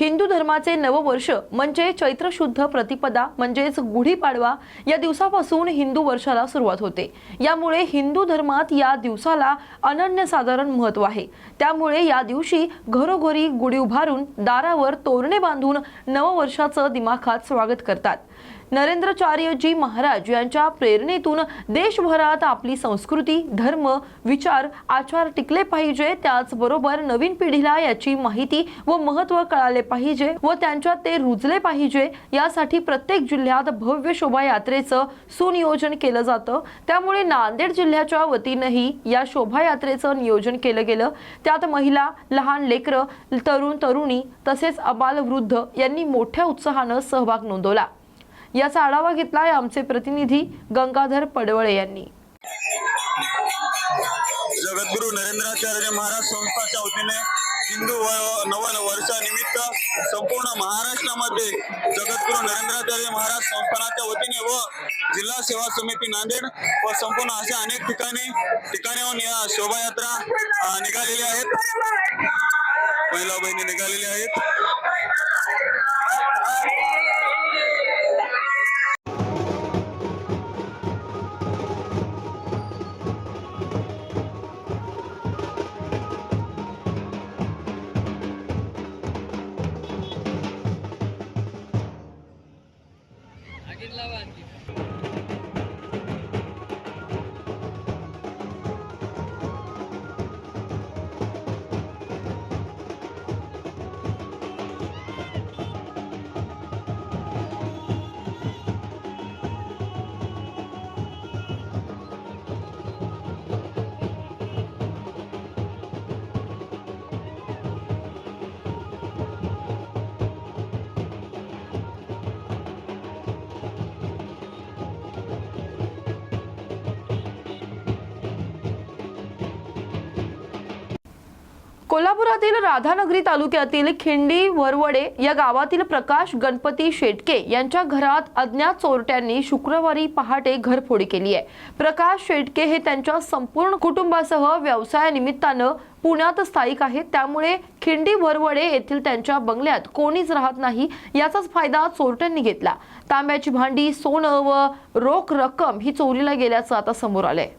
हिंदू धर्माचे नववर्ष म्हणजे चैत्र शुद्ध प्रतिपदा म्हणजेच गुढीपाडवा या दिवसापासून हिंदू वर्षाला सुरुवात होते. यामुळे हिंदू धर्मात या दिवसाला अनन्यसाधारण महत्त्व आहे. त्यामुळे या दिवशी घरोघरी गुढी उभारून दारावर तोरणे बांधून नववर्षाचं दिमाखात स्वागत करतात. नरेंद्रचार्यजी महाराज यांच्या प्रेरणेतून देशभरात आपली संस्कृती धर्म विचार आचार टिकले पाहिजे. त्याचबरोबर नवीन पिढीला याची माहिती व महत्त्व कळाले पाहिजे व त्यांच्यात ते रुजले पाहिजे. यासाठी प्रत्येक जिल्ह्यात भव्य शोभायात्रेचं सुनियोजन केलं जातं. त्यामुळे नांदेड जिल्ह्याच्या वतीनंही या शोभायात्रेचं नियोजन केलं गेलं. त्यात महिला लहान लेकरं तरुण तरुणी तसेच अबालवृद्ध यांनी मोठ्या उत्साहानं सहभाग नोंदवला. याचा आढावा घेतला आहे आमचे प्रतिनिधी गंगाधर पडवळे यांनी. जगद्गुरु नरेंद्राचार्य महाराज संस्थाच्या वतीने हिंदू व- नव वर्षानिमित्त संपूर्ण महाराष्ट्रामध्ये जगद्गुरु नरेंद्राचार्य महाराज संस्थानाच्या वतीने व जिल्हा सेवा समिती नांदेड व संपूर्ण अशा अनेक ठिकाणी ठिकाणाहून या शोभायात्रा निघालेल्या आहेत. महिला बहिणी निघालेल्या आहेत. कोल्हापुरातील राधानगरी तालुक्यातील खिंडी वरवडे या गावातील प्रकाश गणपती शेटके यांच्या घरात अज्ञात चोरट्यांनी शुक्रवारी पहाटे घरफोडी केली आहे. प्रकाश शेटके हे त्यांच्या संपूर्ण कुटुंबासह व्यवसायानिमित्तानं पुण्यात स्थायिक आहेत. त्यामुळे खिंडी वरवडे येथील त्यांच्या बंगल्यात कोणीच राहत नाही याचाच फायदा चोरट्यांनी घेतला. तांब्याची भांडी सोनं व रोख रक्कम ही चोरीला गेल्याचं आता समोर आलंय.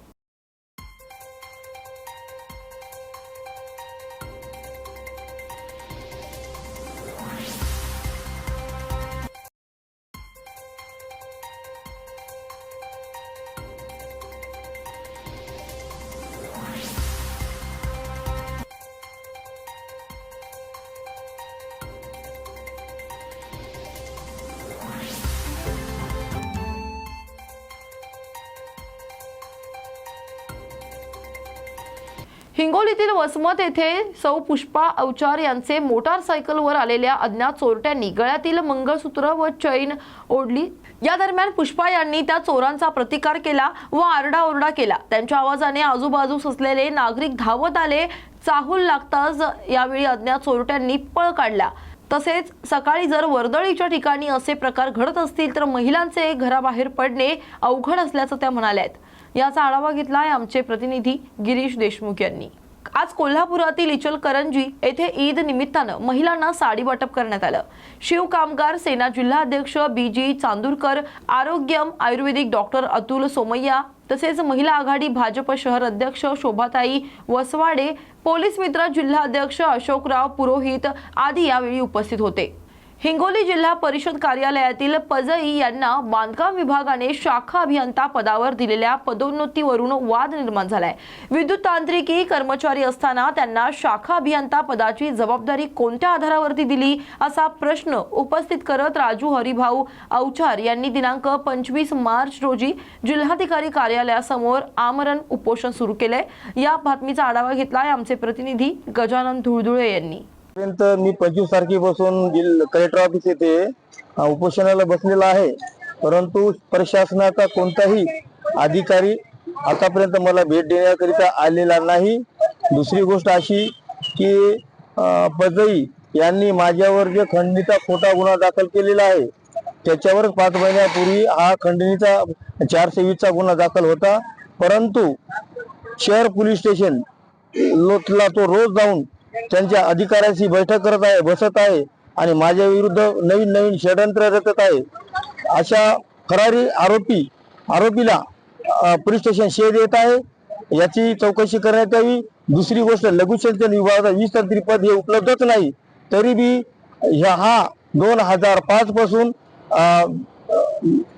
हिंगोलीतील वसमत येथे सौ पुष्पा अवचार यांचे मोटारसायकलवर आलेल्या अज्ञात चोरट्यांनी गळ्यातील मंगळसूत्र व चैन ओढली. या दरम्यान पुष्पा यांनी त्या चोरांचा प्रतिकार केला व आरडाओरडा केला. त्यांच्या आवाजाने आजूबाजूस असलेले नागरिक धावत आले. चाहूल लागताच यावेळी अज्ञात चोरट्यांनी पळ काढला. तसेच सकाळी जर वर्दळीच्या ठिकाणी असे प्रकार घडत असतील तर महिलांचे घराबाहेर पडणे अवघड असल्याचं त्या म्हणाल्या आहेत. याचा आढावा घेतला आहे आमचे प्रतिनिधी गिरीश देशमुख यांनी. आज कोल्हापुरातील इचलकरंजी येथे ईद निमित्तानं महिलांना साडी वाटप करण्यात आलं. शिव कामगार सेना जिल्हाध्यक्ष B G Chandurkar Arogyam Ayurvedic doctor Atul Somaiya तसेच महिला आघाडी भाजप शहर अध्यक्ष शोभाताई वसवाडे पोलीस मित्र जिल्हाध्यक्ष अशोकराव पुरोहित आदी यावेळी उपस्थित होते. हिंगोली जिल्हा परिषद कार्यालयातील पजई यांना बांधकाम विभागाने शाखा अभियंता पदावर दिलेल्या पदोन्नतीवरून वाद निर्माण झालाय. विद्युत तांत्रिकी कर्मचारी असताना त्यांना शाखा अभियंता पदाची जबाबदारी कोणत्या आधारावरती दिली असा प्रश्न उपस्थित करत राजू हरिभाऊ अवचार यांनी दिनांक पंचवीस मार्च रोजी जिल्हाधिकारी कार्यालयासमोर आमरण उपोषण सुरू केले या बातमीचा आढावा घेतलाय आमचे प्रतिनिधी गजानन धुळधुळे यांनी. पर्यंत मी पंचवीस तारखेपासून जिल्हा कलेक्टर ऑफिस येथे उपोषणाला बसलेला आहे. परंतु प्रशासनाचा कोणताही अधिकारी आतापर्यंत मला भेट देण्याकरिता आलेला नाही. दुसरी गोष्ट अशी की पजई यांनी माझ्यावर जे खंडणीचा खोटा गुन्हा दाखल केलेला आहे त्याच्यावरच पाच महिन्यापूर्वी हा खंडणीचा चारशे वीसचा गुन्हा दाखल होता. परंतु शहर पोलीस स्टेशन लोटला तो रोज जाऊन त्यांच्या अधिकाऱ्यांशी बैठक करत आहे बसत आहे आणि माझ्या विरुद्ध नवीन नवीन षडयंत्र रचत आहे. अशा फरारी आरोपी आरोपीला पोलीस स्टेशन शेद येत आहे. याची चौकशी करण्यात यावी. दुसरी गोष्ट लघुसिंचन विभागाचा वीस तंत्री पद हे उपलब्धच नाही. तरी बी ह्या हा दोन हजार पाच पासून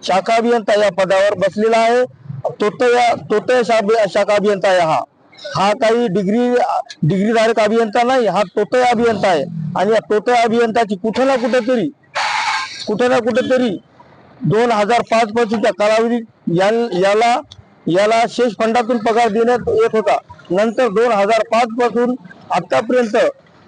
शाखा अभियंता या पदावर बसलेला आहे. तोतया तोतया शाखा अभियंता आहे हा. हा काही डिग्री डिग्रीधारक अभियंता नाही हा तोतय अभियंता आहे. आणि या तोतय अभियंताची कुठे ना कुठेतरी कुठे ना कुठेतरी दोन हजार पाच पासूनच्या कालावधीत याला याला शेष फंडातून पगार देण्यात येत होता. नंतर दोन हजार पाच पासून आतापर्यंत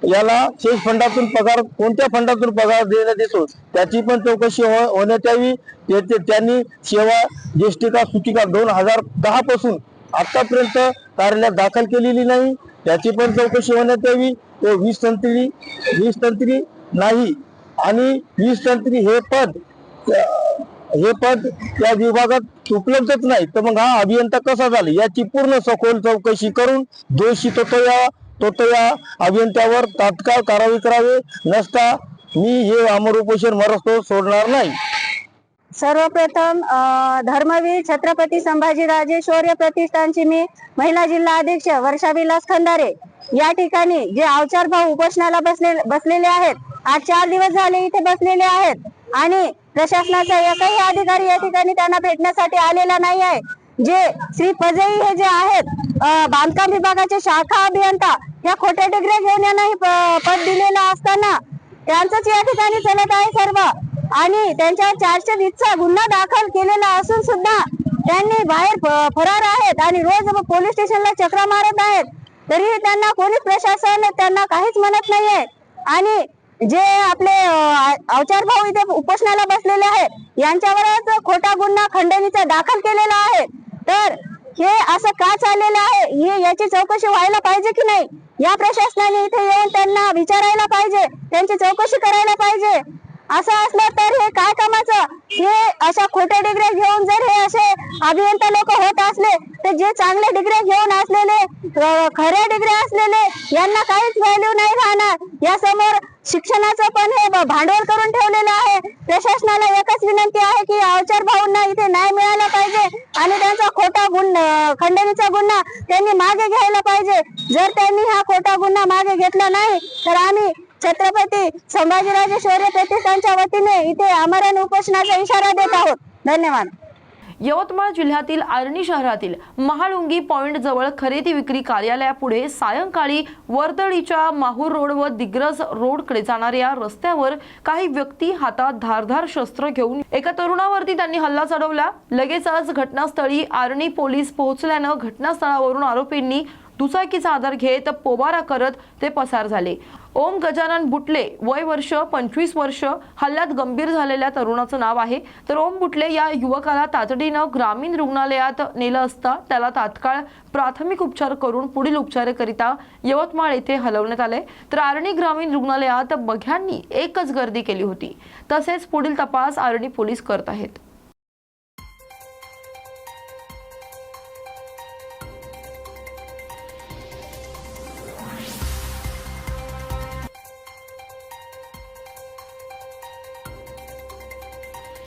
याला शेष फंडातून पगार कोणत्या फंडातून पगार देण्यात येतो त्याची पण चौकशी हो, होण्यात यावी. त्यांनी सेवा ज्येष्ठिका सूचिका दोन हजार दहा पासून आतापर्यंत कार्यालयात दाखल केलेली नाही. त्याची पण चौकशी होण्यात यावी. तो वीस तंत्री वीस तंत्री नाही. आणि वीस तंत्री हे पद हे पद त्या विभागात उपलब्धच नाही. तर मग हा अभियंता कसा झाला? याची पूर्ण सखोल चौकशी करून दोषी तोतया तोतया अभियंत्यावर तात्काळ कारवाई करावी. नसता मी हे अमर उपोषण मरस्तो सोडणार नाही. सर्वप्रथम धर्मवीर छत्रपती संभाजीराजे शौर्य प्रतिष्ठानची मी महिला जिल्हा अध्यक्ष वर्षा विलास खंदारे. या ठिकाणी जे अवचार भाऊ उपोषणाला बसले बसलेले आहेत आज चार दिवस झाले इथे बसलेले आहेत आणि प्रशासनाचा एकही अधिकारी या ठिकाणी त्यांना भेटण्यासाठी आलेला नाही आहे. जे श्री पजई हे जे आहेत बांधकाम विभागाचे शाखा अभियंता या खोट्या डिग्र्या घेऊन यांना प- पद दिलेलं असताना त्यांचंच या ठिकाणी चलत आहे सर्व. आणि त्यांच्यावर चारशे वीसचा गुन्हा दाखल केलेला असून सुद्धा त्यांनी बाहेर फरार आहेत आणि रोज पोलीस स्टेशनला चक्रा मारत आहेत. तरीही त्यांना पोलीस प्रशासन त्यांना काहीच म्हणत नाहीये. आणि जे आपले अवचार भाऊ इथे उपोषणाला बसलेले आहेत यांच्यावरच खोटा गुन्हा खंडणीचा दाखल केलेला आहे. तर हे असं का चाललेलं आहे? हे याची चौकशी व्हायला पाहिजे की नाही? या प्रशासनाने इथे येऊन त्यांना विचारायला पाहिजे. त्यांची चौकशी करायला पाहिजे. असं असलं तर हे काय कामाचं? हे अशा खोट्या डिग्र्या घेऊन जर हे असे अभियंता लोक होत असले तर जे चांगले डिग्र्या घेऊन असलेले खऱ्या डिग्र्या असलेले यांना काहीच व्हॅल्यू नाही राहणार. या समोर शिक्षणाचं पण हे भांडवल करून ठेवलेलं आहे. प्रशासनाला एकच विनंती आहे की अवचार भाऊंना इथे न्याय मिळाला पाहिजे आणि त्यांचा खोटा गुन्हा खंडणीचा गुन्हा त्यांनी मागे घ्यायला पाहिजे. जर त्यांनी हा खोटा गुन्हा मागे घेतला नाही तर आम्ही छत्रपती संभाजीराजे शौर्य प्रतिष्ठानच्या वतीने इथे आमरण उपोषणाचा इशारा देत आहोत. धन्यवाद. यवतमाळ जिल्ह्यातील आर्णी शहरातील महाळुंगी पॉइंट जवळ खरेदी विक्री कार्यालयापुढे सायंकाळी वर्दळीच्या माहूर रोड व दिग्रज रोडकडे जाणाऱ्या रस्त्यावर काही व्यक्ती हातात धारधार शस्त्र घेऊन एका तरुणावरती त्यांनी हल्ला चढवला. लगेचच घटनास्थळी आर्णी पोलीस पोहोचल्यानं घटनास्थळावरून आरोपींनी दुचाकीचा आधार घेत पोबारा करत ते पसार झाले. ओम गजानन बुटले वय वर्ष पंचवीस वर्ष हल्ल्यात गंभीर झालेल्या तरुणाचं नाव आहे. तर ओम बुटले या युवकाला तातडीनं ग्रामीण रुग्णालयात नेलं असता त्याला तात्काळ प्राथमिक उपचार करून पुढील उपचाराकरिता यवतमाळ येथे हलवण्यात आले तर आर्णी ग्रामीण रुग्णालयात बघ्यांनी एकच गर्दी केली होती. तसेच पुढील तपास आर्णी पोलीस करत आहेत.